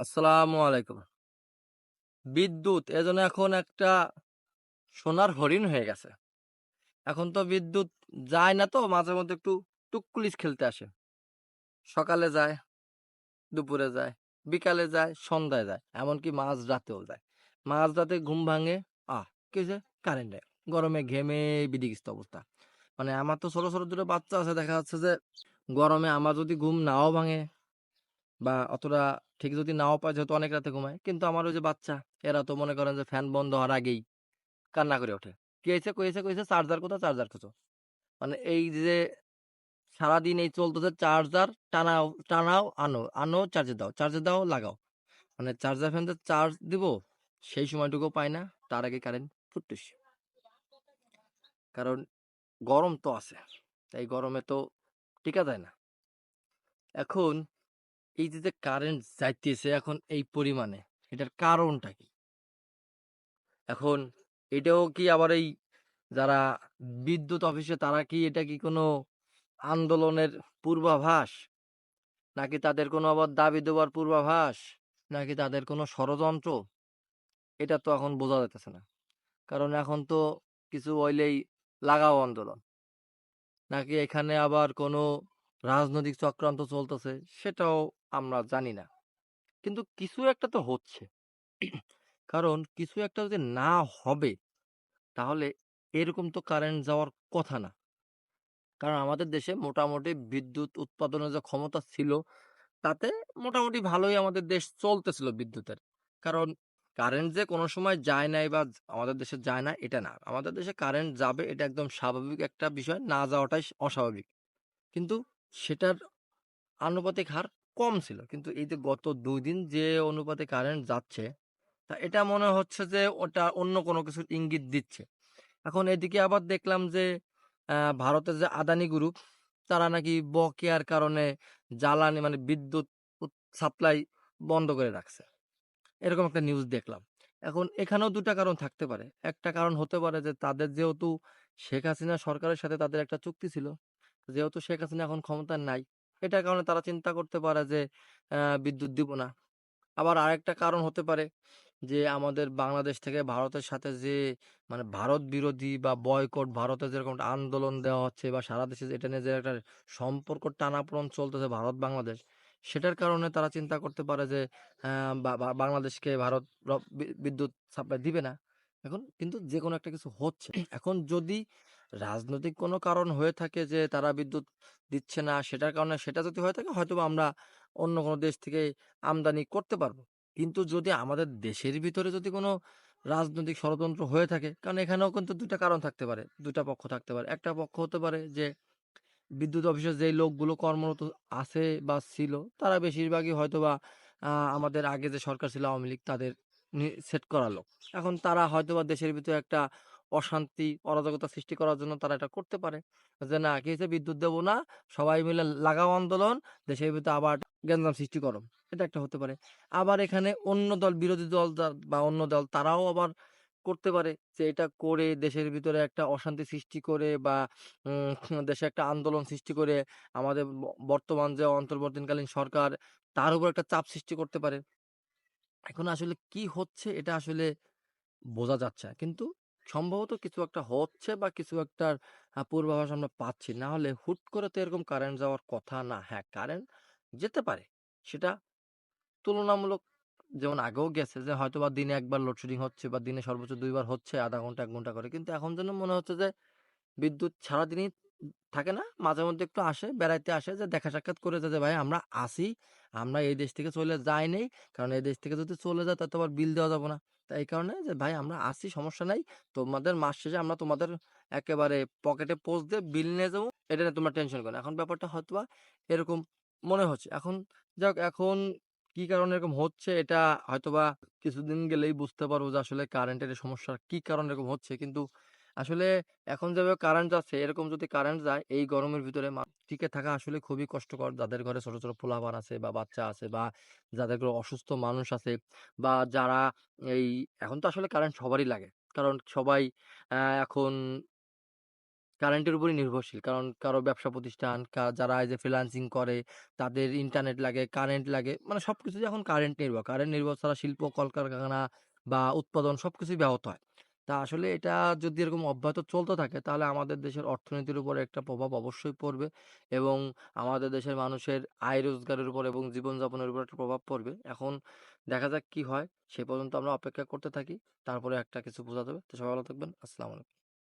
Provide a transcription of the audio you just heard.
আসসালামু আলাইকুম। বিদ্যুৎ এজন্য এখন একটা সোনার হরিণ হয়ে গেছে। এখন তো বিদ্যুৎ যায় না তো মাঝে মধ্যে একটু টুকপুলিশ খেলতে আসে। সকালে যায়, দুপুরে যায়, বিকালে যায়, সন্ধ্যায় যায়। এমনকি মাঝ রাতেও যায়। মাঝরাতে ঘুম ভাঙে, আহ! কি হইছে? কারেন্ট নাই। গরমে ঘেমে বিদিকিস্ত অবস্থা। মানে আমার তো ছোট, ছোট দুটো বাচ্চা আছে দেখা যাচ্ছে যে গরমে আমার যদি ঘুম নাও ভাঙে বা অতটা ঠিক যদি নাও পায় যেহেতু অনেক রাতে ঘুমায়। কিন্তু আমার ওই যে বাচ্চা এরা তো মনে করেন যে ফ্যান বন্ধ হওয়ার আগেই কান্না করে ওঠে। কি হইছে? কই হইছে? কই চার্জার কোথাও চার্জার খোঁজো। মানে এই যে সারাদিন এই চলতেছে চার্জার টানাও টানাও আনো, আনো চার্জে দাও, চার্জে দাও লাগাও। মানে চার্জার ফ্যান যে চার্জ দিব সেই সময়টুকু পাই না। তার আগে কারেন্ট ফুটুস। কারণ গরম তো আছে। এই গরমে তো টিকা যায় না। এখন এই যে, কারেন্ট যাইতেছে এখন এই পরিমাণে এটার কারণটা কি? এখন এটাও কি আবার এই যারা বিদ্যুৎ অফিসে তারা কি এটা কি কোনো আন্দোলনের পূর্বাভাস? নাকি তাদের কোনো আবার দাবি দেওয়ার পূর্বাভাস? নাকি তাদের কোনো ষড়যন্ত্র? এটা তো এখন বোঝা যাইতেছে না। কারণ এখন তো কিছু হইলেই লাগাও আন্দোলন। নাকি এখানে আবার কোনো রাজনৈতিক চক্রান্ত চলতেছে, সেটাও আমরা জানি না। কিন্তু কিছু একটা তো হচ্ছে। কারণ কিছু একটা যদি না হবে, তাহলে এরকম তো কারেন্ট যাওয়ার কথা না। কারণ আমাদের দেশে মোটামুটি বিদ্যুৎ উৎপাদনের যে ক্ষমতা ছিল, তাতে মোটামুটি ভালোই আমাদের দেশ চলতেছিল বিদ্যুতের। কারণ কারেন্ট যে কোনো সময় যায় নাই বা আমাদের দেশে যায় না, এটা না। আমাদের দেশে কারেন্ট যাবে, এটা একদম স্বাভাবিক একটা বিষয়। না যাওয়াটাই অস্বাভাবিক। কিন্তু সেটার আনুপাতিক হার কম ছিল। কিন্তু এই যে গত দুই দিন যে অনুপাতে কারেন্ট যাচ্ছে, তা এটা মনে হচ্ছে যে ওটা অন্য কোনো কিছুর ইঙ্গিত দিচ্ছে। এখন এদিকে আবার দেখলাম যে ভারতের যে আদানি গ্রুপ, তারা নাকি বকেয়ার কারণে জ্বালানি মানে বিদ্যুৎ সাপ্লাই বন্ধ করে রাখছে। এরকম একটা নিউজ দেখলাম। এখন এখানেও দুটা কারণ থাকতে পারে। একটা কারণ হতে পারে যে, তাদের যেহেতু শেখ হাসিনা সরকারের সাথে তাদের একটা চুক্তি ছিল। যেহেতু শেখ হাসিনা এখন ক্ষমতায় নাই, এটার কারণে তারা চিন্তা করতে পারে যে বিদ্যুৎ দিব না। আবার আরেকটা কারণ হতে পারে যে আমাদের বাংলাদেশ থেকে ভারতের সাথে যে মানে ভারত বিরোধী বা বয়কট ভারতে যেরকম আন্দোলন দেওয়া হচ্ছে বা সারা দেশে এটা নিয়ে যে একটা সম্পর্ক টানাপোড়েন চলতেছে ভারত বাংলাদেশ সেটার কারণে তারা চিন্তা করতে পারে যে বাংলাদেশকে ভারত বিদ্যুৎ সাপ্লাই দিবে না এখন কিন্তু যে কোনো একটা কিছু হচ্ছে এখন যদি রাজনৈতিক কোনো কারণ হয়ে থাকে যে তারা বিদ্যুৎ দিচ্ছে না সেটার কারণে সেটা যদি হয়ে থাকে হয়তো আমরা অন্য কোনো দেশ থেকে আমদানি করতে পারব কিন্তু যদি আমাদের দেশের ভিতরে যদি কোনো রাজনৈতিক ষড়যন্ত্র হয়ে থাকে কারণ এখানেও কিন্তু ২ টা কারণ থাকতে পারে, ২ টা পক্ষ থাকতে পারে। একটা পক্ষ হতে পারে যে বিদ্যুৎ অফিসে যেই লোকগুলো কর্মরত আছে বা ছিল তারা বেশিরভাগই হয়তোবা আ আমাদের আগে যে সরকার ছিল আওয়ামী লীগ তাদের সেট করা লোক। এখন তারা হয়তো বা দেশের ভিতরে একটা অশান্তি, অরাজকতা সৃষ্টি করার জন্য তারা এটা করতে পারে। যে না কি হইছে বিদ্যুৎ দেবো না, সবাই মিলে লাগাও আন্দোলন, দেশের ভিতরে আবার গ্যাঞ্জাম সৃষ্টি করো। এটা একটা হতে পারে। আবার এখানে অন্য দল বিরোধী দল বা অন্য দল তারাও আবার করতে পারে যে এটা করে দেশের ভিতরে একটা অশান্তি সৃষ্টি করে বা দেশে একটা আন্দোলন সৃষ্টি করে আমাদের বর্তমান যে অন্তর্বর্তীকালীন সরকার তার উপর একটা চাপ সৃষ্টি করতে পারে। এখন আসলে কি হচ্ছে এটা আসলে বোঝা যাচ্ছে। কিন্তু সম্ভবত কিছু একটা হচ্ছে বা কিছু একটার পূর্বাভাস আমরা পাচ্ছি। না হলে হুট করে তো এরকম কারেন্ট যাওয়ার কথা না। হ্যাঁ, কারেন্ট যেতে পারে। সেটা তুলনামূলক যেমন আগেও গেছে যে হয়তো বা দিনে একবার লোডশেডিং হচ্ছে বা দিনে সর্বোচ্চ দুইবার হচ্ছে আধা ঘণ্টা এক ঘণ্টা করে। কিন্তু এখন যেন মনে হচ্ছে যে বিদ্যুৎ সারাদিনই থাকে না? মাঝে মধ্যে একটু আসে, বেড়াইতে আসে যে দেখা সাক্ষাৎ করে যায় যে, "ভাই আমরা আছি। আমরা এই দেশ থেকে চলে যাই নাই। কারণ এই দেশ থেকে যদি চলে যায় তাতে আবার বিল দেওয়া যাবে না। এই কারণে যে, ভাই, আমরা আসি সমস্যা নাই। তোমাদের মাস শেষে আমরা তোমাদের একেবারে পকেটে পোস্ট দিয়ে বিল নিয়ে যাব। এটা নিয়ে তোমরা টেনশন করো না।" এখন ব্যাপারটা হয়তো এরকম মনে হচ্ছে। এখন যাক, এখন কি কারণে এরকম হচ্ছে এটা হয়তোবা কিছুদিন গেলেই বুঝতে পারব যে, আসলে কারেন্টের সমস্যা কি কারণে এরকম হচ্ছে। কিন্তু আসলে এখন যেভাবে কারেন্ট যাচ্ছে এরকম যদি কারেন্ট যায় এই গরমের ভিতরে টিকে থাকা আসলে খুবই কষ্টকর। যাদের ঘরে ছোট, ছোট পোলাপান আছে বা বাচ্চা আছে বা যাদের ঘরে অসুস্থ মানুষ আছে বা যারা এই এখন তো আসলে কারেন্ট সবারই লাগে। কারণ সবাই এখন কারেন্টের উপরই নির্ভরশীল। কারণ কারও ব্যবসা প্রতিষ্ঠান, যারা এই যে ফ্রিল্যান্সিং করে, তাদের ইন্টারনেট লাগে, কারেন্ট লাগে। মানে সবকিছুই এখন কারেন্ট নির্ভর। কারেন্ট নির্ভর ছাড়া শিল্প, কলকারখানা বা উৎপাদন সব কিছুই ব্যাহত হয়। তা আসলে এটা যদি এরকম অব্যাহত চলতে থাকে, তাহলে আমাদের দেশের অর্থনীতির উপর একটা প্রভাব অবশ্যই পড়বে এবং আমাদের দেশের মানুষের আয় রোজগারের উপর এবং জীবনযাপনের উপর একটা প্রভাব পড়বে। এখন দেখা যাক কি হয়। সে পর্যন্ত আমরা অপেক্ষা করতে থাকি। তারপরে একটা কিছু বোঝা যাবে। তো সবাই ভালো থাকবেন। আসসালামু আলাইকুম।